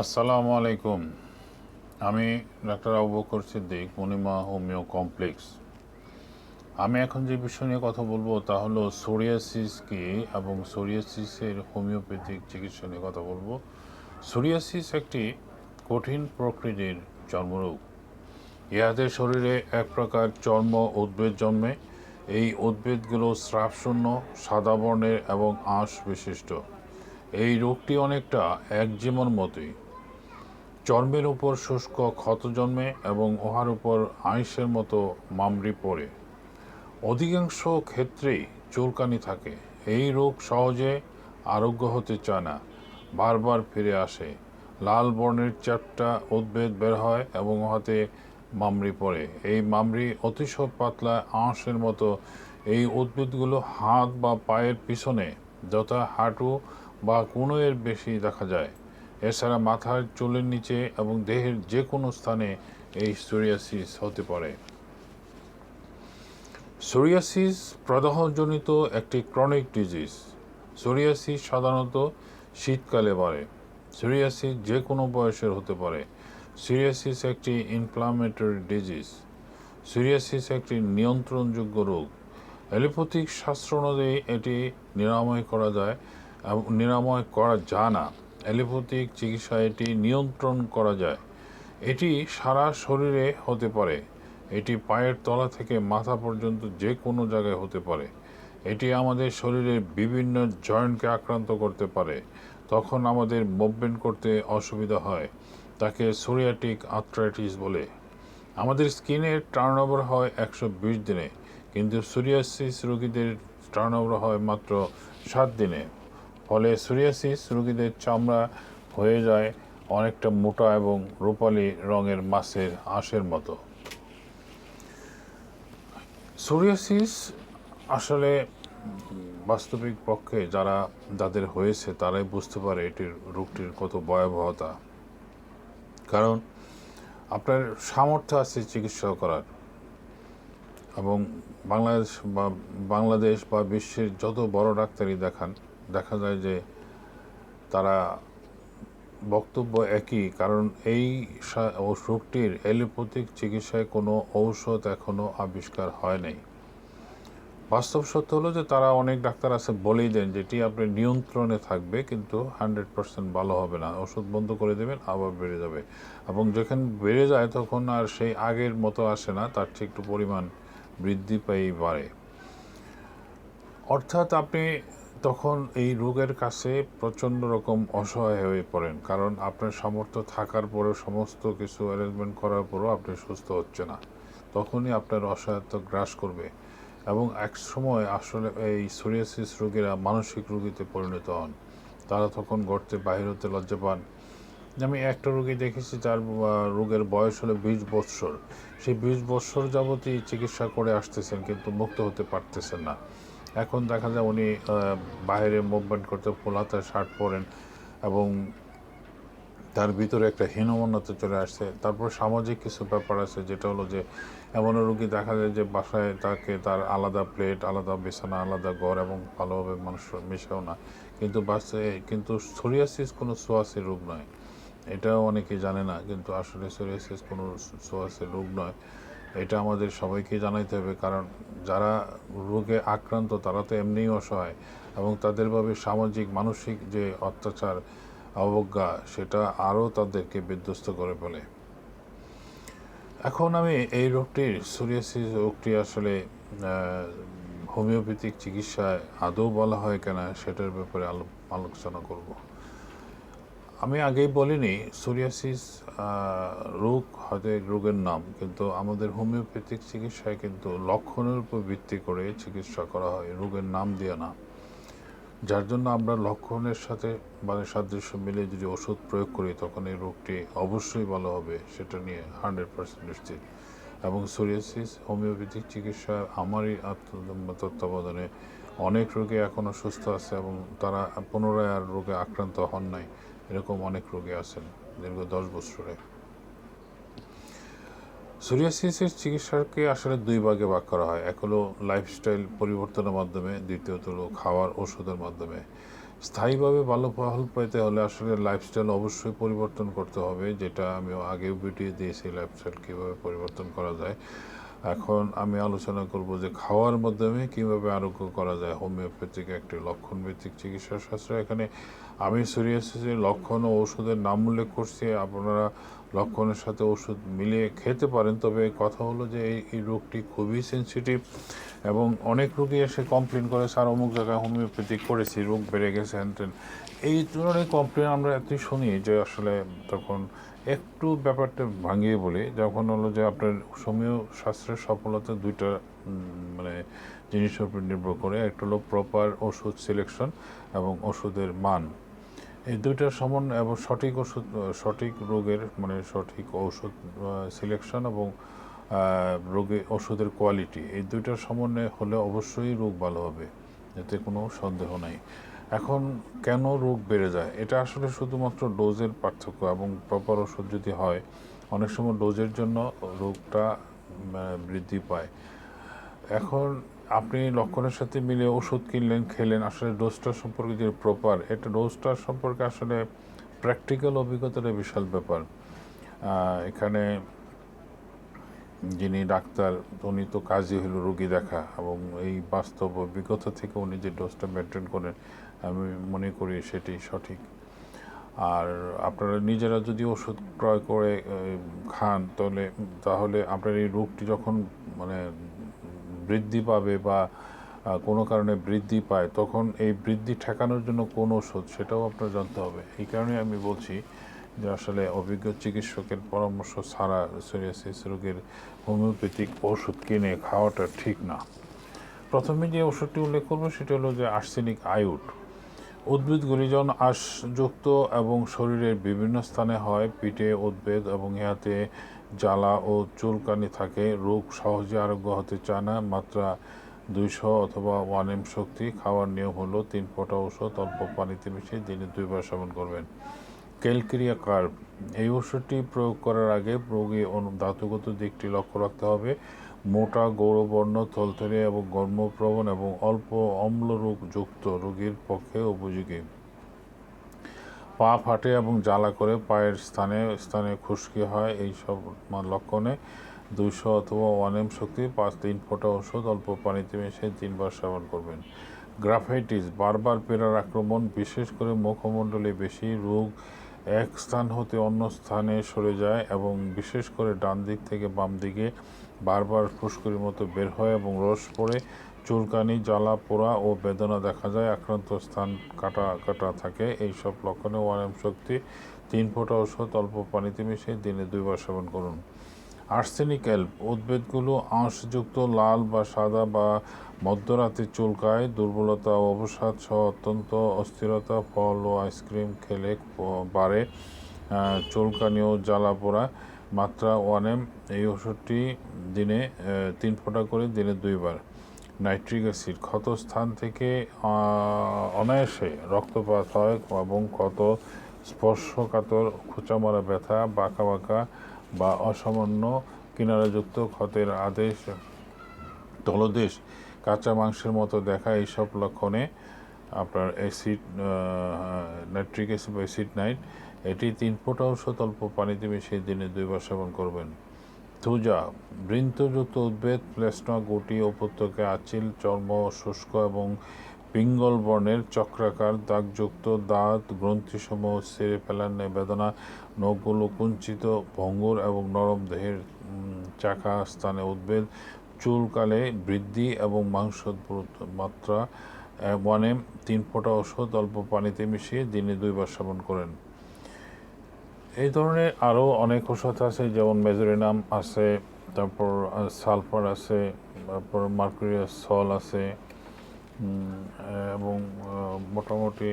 আসসালামু আলাইকুম। আমি doctor Abu Bakar Siddique Monima homeo complex. আমি এখন যে বিষয় নিয়ে কথা বলব তা হলো সোরিয়াসিস কি এবং সোরিয়াসিসের হোমিওপ্যাথিক চিকিৎসা নিয়ে কথা বলব। সোরিয়াসিস একটি কঠিন প্রকৃতির চর্মরোগ। ইহাতে শরীরে এক প্রকার চর্ম উদ্ভিদ জন্মে। এই উদ্ভিদগুলো স্রাবশূন্য, সাদা বর্ণের এবং আঁশ বিশিষ্ট। এই রোগটি অনেকটা একজিমর মতোই। চর্মের উপর শুষ্ক ক্ষত জন্মে এবং উহার উপর আইসের মতো মামরি পড়ে। অধিকাংশ ক্ষেত্রেই চুলকানি থাকে। এই রোগ সহজে আরোগ্য হতে চায় না, বারবার ফিরে আসে। লাল বর্ণের চারটা উদ্ভিদ বের হয় এবং উহাতে মামরি পড়ে। এই মামরি অতিশয় পাতলা আঁশের মতো। এই উদ্ভিদগুলো হাত বা পায়ের পিছনে, যথা হাঁটু বা কোনোয়ের বেশি দেখা যায়। এছাড়া মাথার চুলের নিচে এবং দেহের যে কোনো স্থানে এই সোরিয়াসিস হতে পারে। সোরিয়াসিস প্রদাহজনিত একটি ক্রনিক ডিজিজ সোরিয়াসিস সাধারণত শীতকালে বাড়ে। সোরিয়াসিস যে কোনো বয়সের হতে পারে। সিরিয়াসিস একটি ইনফ্লামেটরি ডিজিজ সোরিয়াসিস একটি নিয়ন্ত্রণযোগ্য রোগ। অ্যালোপ্যাথিক শাস্ত্র অনুযায়ী এটি নিরাময় করা যায় এবং নিরাময় করা যায় না। অ্যালোপ্যাথিক চিকিৎসা এটি নিয়ন্ত্রণ করা যায়। এটি সারা শরীরে হতে পারে। এটি পায়ের তলা থেকে মাথা পর্যন্ত যে কোনো জায়গায় হতে পারে। এটি আমাদের শরীরের বিভিন্ন জয়েন্টকে আক্রান্ত করতে পারে। তখন আমাদের মুভমেন্ট করতে অসুবিধা হয়, তাকে সোরিয়াটিক আর্থ্রাইটিস বলে। আমাদের স্কিনের টার্নওভার হয় একশো বিশ দিনে, কিন্তু সোরিয়াসিস রোগীদের টার্নওভার হয় মাত্র সাত দিনে। ফলে সোরিয়াসিস রোগীদের চামড়া হয়ে যায় অনেকটা মোটা এবং রূপালি রঙের মাছের আঁশের মতো। সোরিয়াসিস আসলে বাস্তবিক পক্ষে যারা যাদের হয়েছে তারাই বুঝতে পারে এটির রোগটির কত ভয়াবহতা। কারণ আপনার সামর্থ্য আছে চিকিৎসা করার। এবং বাংলাদেশ বা বাংলাদেশ বা বিশ্বের যত বড় ডাক্তারই দেখান দেখা যায় যে তারা বক্তব্য একই, কারণ এই রোগটির এলোপ্যাথিক চিকিৎসায় কোনো ঔষধ এখনও আবিষ্কার হয় নাই। বাস্তব সত্য হলো যে তারা অনেক ডাক্তার আছে বলেই দেন যেটি আপনি নিয়ন্ত্রণে থাকবে, কিন্তু হান্ড্রেড পার্সেন্ট ভালো হবে না। ওষুধ বন্ধ করে দেবেন, আবার বেড়ে যাবে। এবং যখন বেড়ে যায় তখন আর সেই আগের মতো আসে না, তার চেয়ে একটু পরিমাণ বৃদ্ধি পেয়েই বাড়ে অর্থাৎ আপনি তখন এই রোগের কাছে প্রচণ্ড রকম অসহায় হয়ে পড়েন। কারণ আপনার সামর্থ্য থাকার পরেও সমস্ত কিছু অ্যারেঞ্জমেন্ট করার পরেও আপনি সুস্থ হচ্ছে না। তখনই আপনার অসহায়ত্ব গ্রাস করবে এবং এক সময় আসলে এই সোরিয়াসিস রোগীরা মানসিক রোগীতে পরিণত হন। তারা তখন গর্তে বাহির হতে লজ্জা পান। আমি একটা রোগী দেখেছি আহ, রোগের বয়স হলো বিশ বৎসর। সেই বিশ বৎসর যাবতই চিকিৎসা করে আসতেছেন কিন্তু মুক্ত হতে পারতেছেন না। এখন দেখা যায় উনি বাইরে মুভমেন্ট করতে ফুল হাতা শার্ট পরেন এবং তার ভিতরে একটা হীনমন্যতা চলে আসছে। তারপর সামাজিক কিছু ব্যাপার আছে যেটা হলো যে এমন রোগী দেখা যায় যে বাসায় তাকে তার আলাদা প্লেট আলাদা বিছানা, আলাদা ঘর এবং ভালোভাবে মানুষ মেশেও না। কিন্তু বাসে, কিন্তু সোরিয়াসিস কোনো সোয়াসি রোগ নয়। এটাও অনেকেই জানে না, কিন্তু আসলে সোরিয়াসিস কোনো সোয়াসি রোগ নয়। এটা আমাদের সবাইকে জানাইতে হবে, কারণ যারা রোগে আক্রান্ত তারা তো এমনিই অসহায় এবং তাদেরভাবে সামাজিক, মানসিক যে অত্যাচার, অবজ্ঞা, সেটা আরও তাদেরকে বিধ্বস্ত করে ফেলে এখন আমি এই রোগটির সোরিয়াসিস রোগটি আসলে হোমিওপ্যাথিক চিকিৎসায় আদৌ বলা হয় কেনা সেটার ব্যাপারে আলো- আলোচনা করব। আমি আগেই বলিনি সোরিয়াসিস রোগ হয়তো রোগের নাম, কিন্তু আমাদের হোমিওপ্যাথিক চিকিৎসায় কিন্তু লক্ষণের উপর ভিত্তি করে চিকিৎসা করা হয়, রোগের নাম দিয়ে না। যার জন্য আমরা লক্ষণের সাথে মানে সাদৃশ্য মিলে যদি ওষুধ প্রয়োগ করি, তখন এই রোগটি অবশ্যই ভালো হবে, সেটা নিয়ে হান্ড্রেড পার্সেন্ট নিশ্চিত। এবং সোরিয়াসিস হোমিওপ্যাথিক চিকিৎসা আমারই তত্ত্বাবধানে অনেক রোগী এখনও সুস্থ আছে এবং তারা পুনরায় আর রোগে আক্রান্ত হন নাই। এরকম অনেক রোগী আছেন, দীর্ঘ দশ বছরে। সোরিয়াসিসের চিকিৎসাকে আসলে দুই ভাগে ভাগ করা হয়। এক হলো লাইফস্টাইল পরিবর্তনের মাধ্যমে, দ্বিতীয়ত হলো খাওয়ার ওষুধের মাধ্যমে। স্থায়ীভাবে ভালো ফল পেতে হলে আসলে লাইফস্টাইল অবশ্যই পরিবর্তন করতে হবে, যেটা আমি আগেও ভিডিও দিয়েছি লাইফস্টাইল কীভাবে পরিবর্তন করা যায়। এখন আমি আলোচনা করব যে খাওয়ার মাধ্যমে কীভাবে আরোগ্য করা যায়। হোমিওপ্যাথিক একটি লক্ষণভিত্তিক চিকিৎসা শাস্ত্র এখানে আমি সোরিয়াসিসের লক্ষণ ও ওষুধের নাম উল্লেখ করছি, আপনারা লক্ষণের সাথে ওষুধ মিলিয়ে খেতে পারেন। তবে কথা হলো যে এই এই রোগটি খুবই সেনসিটিভ এবং অনেক রোগী এসে কমপ্লেন করে, স্যার, অমুক জায়গায় হোমিওপ্যাথিক করেছি, রোগ বেড়ে গেছে। হ্যান এই ধরনের কমপ্লেন আমরা এতই শুনি যে আসলে তখন একটু ব্যাপারটা ভাঙিয়ে বলি, যখন হলো যে আপনার সমীয় শাস্ত্রের সফলতা দুইটা মানে জিনিসের উপর নির্ভর করে। একটা হলো প্রপার ওষুধ সিলেকশন এবং ওষুধের মান। এই দুইটার সমন্বয় এবং সঠিক ওষুধ, সঠিক রোগের মানে সঠিক ওষুধ সিলেকশন এবং রোগে ওষুধের কোয়ালিটি এই দুইটার সমন্বয় হলে অবশ্যই রোগ ভালো হবে, এতে কোনো সন্দেহ নাই। এখন কেন রোগ বেড়ে যায়? এটা আসলে শুধুমাত্র ডোজের পার্থক্য এবং প্রপার ওষুধ যদি হয়, অনেক সময় ডোজের জন্য রোগটা বৃদ্ধি পায়। এখন আপনি লক্ষণের সাথে মিলে ওষুধ কিনলেন, খেলেন, আসলে ডোজটা সম্পর্কে যে প্রপার এটা ডোজটা সম্পর্কে আসলে প্র্যাকটিক্যাল অভিজ্ঞতাটা বিশাল ব্যাপার। এখানে যিনি ডাক্তার, উনি তো কাজই হলো রোগী দেখা এবং এই বাস্তব অভিজ্ঞতা থেকে উনি যে ডোজটা মেনটেন করেন, আমি মনে করি সেটি সঠিক। আর আপনারা নিজেরা যদি ওষুধ ক্রয় করে খান, তাহলে তাহলে আপনার এই রোগটি যখন মানে বৃদ্ধি পাবে বা কোনো কারণে বৃদ্ধি পায়, তখন এই বৃদ্ধি ঠেকানোর জন্য কোন ওষুধ সেটাও আপনার জানতে হবে। এই কারণে আমি বলছি যে আসলে অভিজ্ঞ চিকিৎসকের পরামর্শ ছাড়া সোরিয়াসিস রোগের হোমিওপ্যাথিক ওষুধ কিনে খাওয়াটা ঠিক না। প্রথমে যে ওষুধটি উল্লেখ করব সেটা হলো যে আর্সেনিক আয়ুট উদ্ভিদগুলি যখন আঁশযুক্ত এবং শরীরের বিভিন্ন স্থানে হয়, পিঠে উদ্ভিদ এবং ইহাতে জ্বালা ও চুলকানি থাকে, রোগ সহজে আরোগ্য হতে চায় না, মাত্রা দুইশো অথবা ওয়ান এম শক্তি খাওয়ার নিয়ম হলো তিন ফোঁটা ওষুধ অল্প পানিতে মিশিয়ে দিনে দুইবার সেবন করবেন। ক্যালকেরিয়া কার্ভ এই ওষুধটি প্রয়োগ করার আগে রোগী ধাতুগত দিকটি লক্ষ্য রাখতে হবে। মোটা, গৌরবর্ণ, থলথলে এবং গর্মপ্রবণ এবং অল্প অম্ল রোগ যুক্ত রোগীর পক্ষে উপযোগী। পা ফাটে এবং জ্বালা করে পায়ের স্থানে স্থানে খুশকি হয়। এই সব লক্ষণে দুইশো অথবা ওয়ান এম শক্তি, পাঁচ তিন ফোঁটা ওষুধ, অল্প পানিতে মিশিয়ে তিনবার সেবন করবেন। গ্রাফাইটিস, বারবার পেরার আক্রমণ, বিশেষ করে মুখমণ্ডলে বেশি রোগ এক স্থান হতে অন্য স্থানে সরে যায় এবং বিশেষ করে ডান দিক থেকে বাম দিকে বারবার ফুসকুরির মতো বের হয় এবং রস পড়ে চুলকানি, জ্বালা, পোড়া ও বেদনা দেখা যায়। আক্রান্ত স্থান কাটা কাটা থাকে। এই সব লক্ষণে ওয়ান শক্তি, তিন ফোঁটা ওষুধ অল্প পানিতে মিশিয়ে দিনে দুইবার সেবন করুন। আর্সেনিক অ্যাল্প উদ্ভিদগুলো আঁশযুক্ত, লাল বা সাদা বা মধ্যরাতে চুলকায়। দুর্বলতা অবসাদ সহ অত্যন্ত অস্থিরতা, ফল ও আইসক্রিম খেলে বাড়ে চুলকানি ও জ্বালা পোড়া। মাত্রা ওয়ান এম, এই ওষুধটি দিনে তিন ফোঁটা করে দিনে দুইবার। নাইট্রিক অ্যাসিড ক্ষত স্থান থেকে অনায়াসে রক্তপাত হয় এবং ক্ষত, স্পর্শকাতর খোঁচা মারা ব্যথা বাঁকা বাঁকা বা অসামান্য কিনারাযুক্ত ক্ষতের আদেশ, তলদেশ, কাঁচা মাংসের মতো দেখা এইসব লক্ষণে আপনার অ্যাসিড নাইট্রিক অ্যাসিড অ্যাসিড নাইট, এটি তিন ফোঁটা ঔষধ অল্প পানিতে মিশিয়ে দিনে দুইবার সেবন করবেন। থুজা বৃন্তযুক্ত উদ্ভিদ প্লেসনা গুটি, উপত্যকা আচিল, চর্ম, শুষ্ক এবং পিঙ্গল বর্ণের চক্রাকার, দাগযুক্ত দাঁত, গ্রন্থিসমূহ ছেড়ে ফেলার ন্যায় বেদনা নখগুলো কুঞ্চিত, ভঙ্গুর এবং নরম দেহের চাকা স্থানে উদ্ভিদ চুলকালে বৃদ্ধি এবং মাংস মাত্রা ওয়ানে তিন ফোঁটা ওষুধ অল্প পানিতে মিশিয়ে দিনে দুইবার সেবন করেন। এই ধরনের আরও অনেক ওষুধ আছে, যেমন মেজোরিনাম আছে, তারপর সালফার আছে, তারপর মার্কুরিয়াস সল আছে এবং মোটামুটি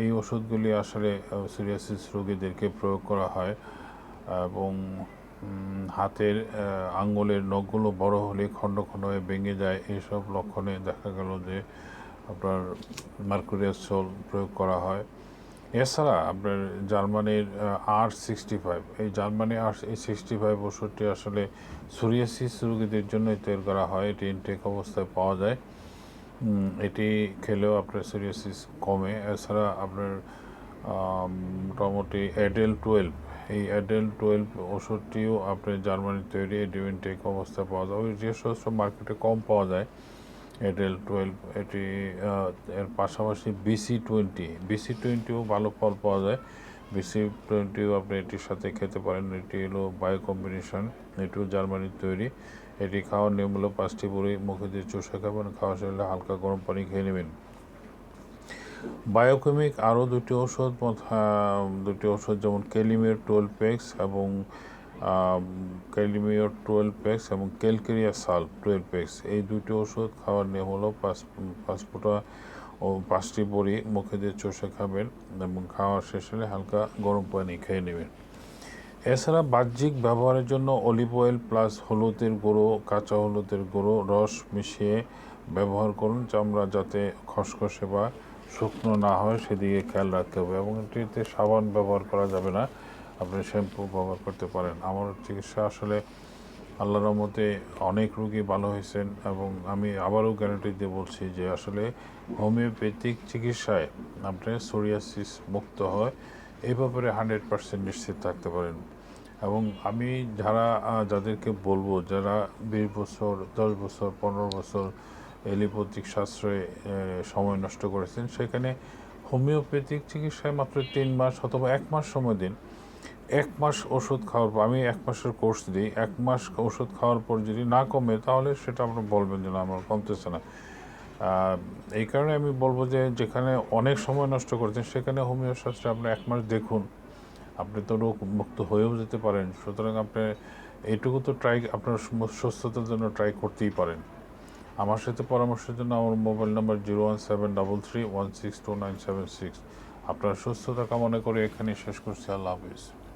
এই ওষুধগুলি আসলে সিরিয়াসিস রোগীদেরকে প্রয়োগ করা হয়, এবং হাতের আঙ্গুলের নখগুলো বড় হলে খণ্ড খণ্ড হয়ে ভেঙে যায় এইসব লক্ষণে দেখা গেল যে আপনার মার্কুরিয়াস সল প্রয়োগ করা হয়। এছাড়া আপনার জার্মানির আর সিক্সটি ফাইভ এই জার্মানি আর সিক্সটি ফাইভ ওষুধটি আসলে সোরিয়াসিস রোগীদের জন্যই তৈরি করা হয়। এটি ইনটেক অবস্থায় পাওয়া যায়। এটি খেলেও আপনার সিরিয়াসিস কমে। এছাড়া আপনার মোটামুটি অ্যাডেল টুয়েলভ এই অ্যাডেল টুয়েলভ ওষুধটিও আপনার জার্মানির তৈরি। এডিভেন্টেক অবস্থায় পাওয়া যায়। ওই যে সমস্ত মার্কেটে কম পাওয়া যায়। এডেল টুয়েলভ এটি এর পাশাপাশি বিসি টোয়েন্টি বিসি টোয়েন্টিও ভালো ফল পাওয়া যায়। বিসি টোয়েন্টিও আপনি এটির সাথে খেতে পারেন। এটি হলো বায়ো কম্বিনেশন এটিও জার্মানির তৈরি। এটি খাওয়ার নিয়ম হলো পাঁচটি বড়ি, মুখে দিয়ে চষে খাবেন, খাওয়া শেষে হালকা গরম পানি খেয়ে নেবেন। বায়োকেমিক আরও দুটি ওষুধ দুটি ওষুধ যেমন কেলিমের টুয়েলভ পেক্স এবং ক্যালিমিয়ার টুয়েলভ পেক্স এবং ক্যালকেরিয়া সাল টুয়েলভ পেক্স এই দুটি ওষুধ খাওয়ার নিয়ম হলো পাঁচ পাঁচ ফোঁটা ও পাঁচটি বড়ি মুখে দিয়ে চষে খাবেন এবং খাওয়া শেষ হলে হালকা গরম পানি খেয়ে নেবেন। এছাড়া বাহ্যিক ব্যবহারের জন্য অলিভ অয়েল প্লাস হলুদের গুঁড়ো, কাঁচা হলুদের গুঁড়ো, রস মিশিয়ে ব্যবহার করুন চামড়া যাতে খসখসে বা শুকনো না হয়, সেদিকে খেয়াল রাখতে হবে এবং এটিতে সাবান ব্যবহার করা যাবে না। আপনি শ্যাম্পু ব্যবহার করতে পারেন। আমার চিকিৎসা আসলে আল্লাহর রহমতে অনেক রুগী ভালো হয়েছেন এবং আমি আবারও গ্যারান্টি দিয়ে বলছি যে আসলে হোমিওপ্যাথিক চিকিৎসায় আপনি সোরিয়াসিস মুক্ত হয় এই ব্যাপারে হান্ড্রেড পার্সেন্ট নিশ্চিত থাকতে পারেন। এবং আমি যারা যাদেরকে বলব, যারা বিশ বছর, দশ বছর, পনেরো বছর এলিপ্যাথিক শাস্ত্রে সময় নষ্ট করেছেন, সেখানে হোমিওপ্যাথিক চিকিৎসায় মাত্র তিন মাস অথবা এক মাস সময় দিন। এক মাস ওষুধ খাওয়ার পর, আমি এক মাসের কোর্স দিই, এক মাস ওষুধ খাওয়ার পর যদি না কমে, তাহলে সেটা আপনার বলবেন যে না, আমার কমতেছে না। এই কারণে আমি বলব যে যেখানে অনেক সময় নষ্ট করছেন, সেখানে হোমিও শাস্ত্রে আপনি এক মাস দেখুন। আপনি তো রোগ মুক্ত হয়েও যেতে পারেন, সুতরাং আপনি এইটুকু তো ট্রাই আপনার সুস্থতার জন্য ট্রাই করতেই পারেন। আমার সাথে পরামর্শের জন্য আমার mobile number zero one seven double three one six two nine seven six আপনার সুস্থতা কামনা করে এখানে শেষ করছি, আল্লাহ হাফিজ।